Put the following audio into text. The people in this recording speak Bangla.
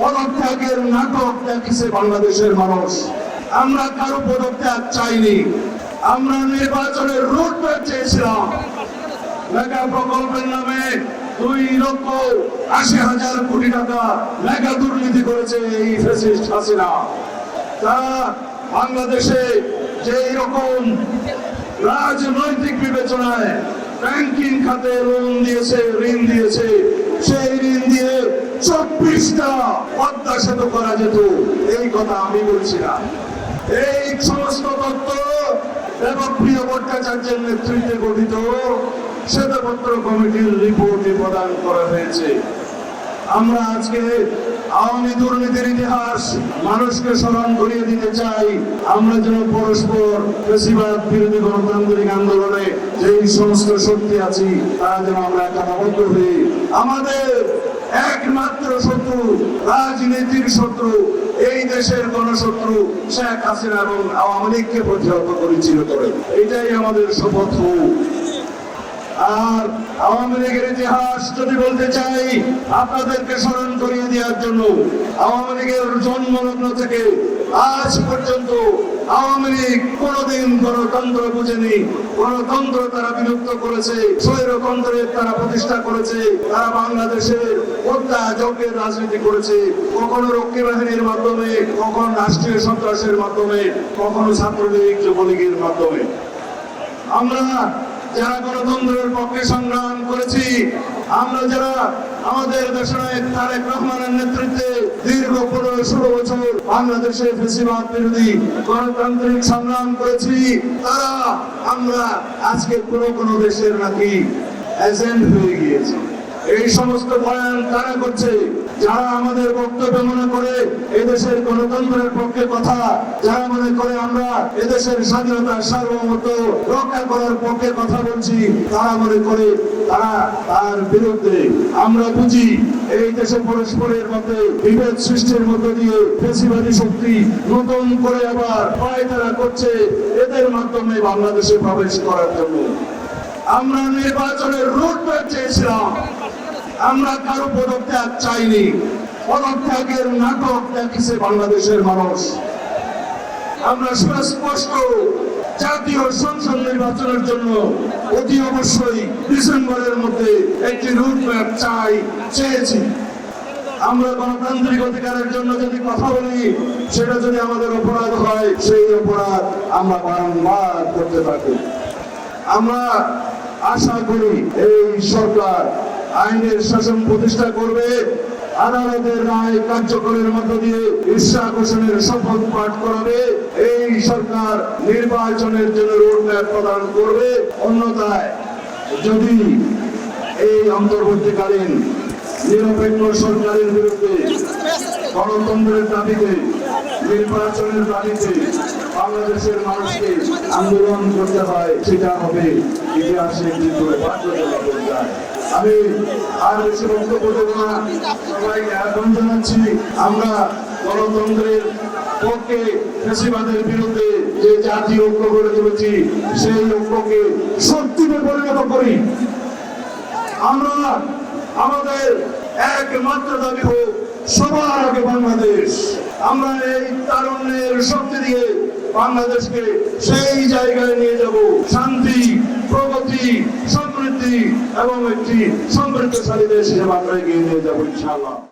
পদত্যাগের নাটক দেখেছে বাংলাদেশের মানুষ। আমরা কারও পদত্যাগ চাইনি। আমরা নির্বাচনের রুট ম্যাপ চেয়েছিলাম। মেগা প্রকল্পের নামে দুই লক্ষ আশি হাজার কোটি টাকা মেগা দুর্নীতি করেছে এই ফেসিস্ট হাসিনা। তারা বাংলাদেশে যে রকম রাজনৈতিক বিবেচনায় ব্যাংকিং খাতে লোন দিয়েছে, ঋণ দিয়েছে, সেই চব্বিশটা পদ্মা সেতু করা যেত। এই কথা আমি বলছি না। এই সমস্ত তত্ত্ব এবং প্রিয় ভট্টাচার্যের নেতৃত্বে গঠিত শ্বেতপত্র কমিটির রিপোর্টে প্রদান করা হয়েছে। আমরা আজকে আওয়ামী দুর্নীতির ইতিহাস মানুষকে স্মরণ করিয়ে দিতে চাই। আমরা যেন পরস্পর বেশিরভাগ বিরোধী গণতান্ত্রিক আন্দোলনে যেই সমস্ত শক্তি আছি, তারা যেন আমরা একাবদ্ধ হই। আমাদের একমাত্র শত্রু, রাজনীতির শত্রু, এই দেশের গণশত্রু শেখ হাসিনা এবং আওয়ামী লীগকে প্রতিহত করেছিল করে। এটাই আমাদের শপথ আর আওয়ামী লীগের ইতিহাস যদি বলতে চাই, আপনাদেরকে স্মরণ করিয়ে দেওয়ার জন্য আওয়ামী লীগের জন্মলগ্ন থেকে আজ পর্যন্ত আওয়ামী লীগ কোনোদিন গণতন্ত্র বুঝেনি। গণতন্ত্র তারা বিলুপ্ত করেছে, স্বৈরতন্ত্রের তারা প্রতিষ্ঠা করেছে, তারা বাংলাদেশের হত্যা যজ্ঞের রাজনীতি করেছে, কখনো রক্ষী বাহিনীর মাধ্যমে, কখনো রাষ্ট্রীয় সন্ত্রাসের মাধ্যমে, কখনো ছাত্রলীগ, যুবলীগের মাধ্যমে। আমরা যারা গণতন্ত্রের পক্ষে সংগ্রাম করেছি, আমরা যারা আমাদের দেশনায়ক তারেক রহমানের নেতৃত্বে দীর্ঘ পনেরো ষোলো বছর বাংলাদেশে ফেসিবাদ বিরোধী গণতান্ত্রিক সংগ্রাম করেছি, তারা আমরা আজকে কোনো কোনো দেশের নাকি এজেন্ট হয়ে গিয়েছি। এই সমস্ত বয়ান কারা করছে? যারা আমাদের বক্তব্য মনে করে এদেশের গণতন্ত্রের পক্ষে কথা, যারা মনে করে আমরা এদেশের স্বাধীনতা সার্বভৌমত্ব রক্ষা করার পক্ষে কথা বলছি, তারা মনে করে তারা তার বিরুদ্ধে। আমরা বুঝি এই দেশে পরস্পরের মধ্যে বিভেদ সৃষ্টির মধ্য দিয়ে ফেসিবাদী শক্তি নতুন করে আবার পায়তারা করছে এদের মাধ্যমে বাংলাদেশে প্রবেশ করার জন্য। আমরা নির্বাচনের রুট চেয়েছিলাম। আমরা কারও পদত্যাগ চাইনি। পদত্যাগের নাটক দেখেছে বাংলাদেশের মানুষ। আমরা সুস্পষ্ট জাতীয় সংসদ নির্বাচনের জন্য অতি অবশ্যই ডিসেম্বরের মধ্যে একটি রুট ম্যাপ চাই, চেয়েছি। আমরা গণতান্ত্রিক অধিকারের জন্য যদি কথা বলি, সেটা যদি আমাদের অপরাধ হয়, সেই অপরাধ আমরা বারংবার করতে থাকি আমরা আশা করি এই সরকার আইনের শাসন প্রতিষ্ঠা করবে। আদালতের রায় কার্যকরের মধ্য দিয়ে ঈর্ষা ঘোষণের শপথ পাঠ করাবে। এই সরকার নির্বাচনের জন্য রোডম্যাপ প্রদান করবে। অন্যথায় যদি এই অন্তর্বর্তীকালীন নিরপেক্ষ সরকারের বিরুদ্ধে গণতন্ত্রের দাবিতে, নির্বাচনের দাবিতে বাংলাদেশের মানুষকে আন্দোলন করতে হয়, সেটা হবে ইতিহাসে কিন্তু। আমি আর বেশি বক্তব্য দেবো না। সবাইকে এখন জানাচ্ছি, আমরা গণতন্ত্রের পক্ষে ফেসিবাদের বিরুদ্ধে যে জাতীয় ঐক্য গড়ে তুলেছি, সেই ঐক্যকে শক্তিতে পরিণত করি। আমরা আমাদের একমাত্র দাবি হোক সবার আগে বাংলাদেশ। আমরা এই তারুণ্যের শক্তি দিয়ে বাংলাদেশকে সেই জায়গায় নিয়ে যাব। শান্তি, প্রগতি, সমৃদ্ধি এবং একটি সমৃদ্ধশালী দেশ হিসেবে আমরা এগিয়ে নিয়ে যাব ইনশাআল্লাহ।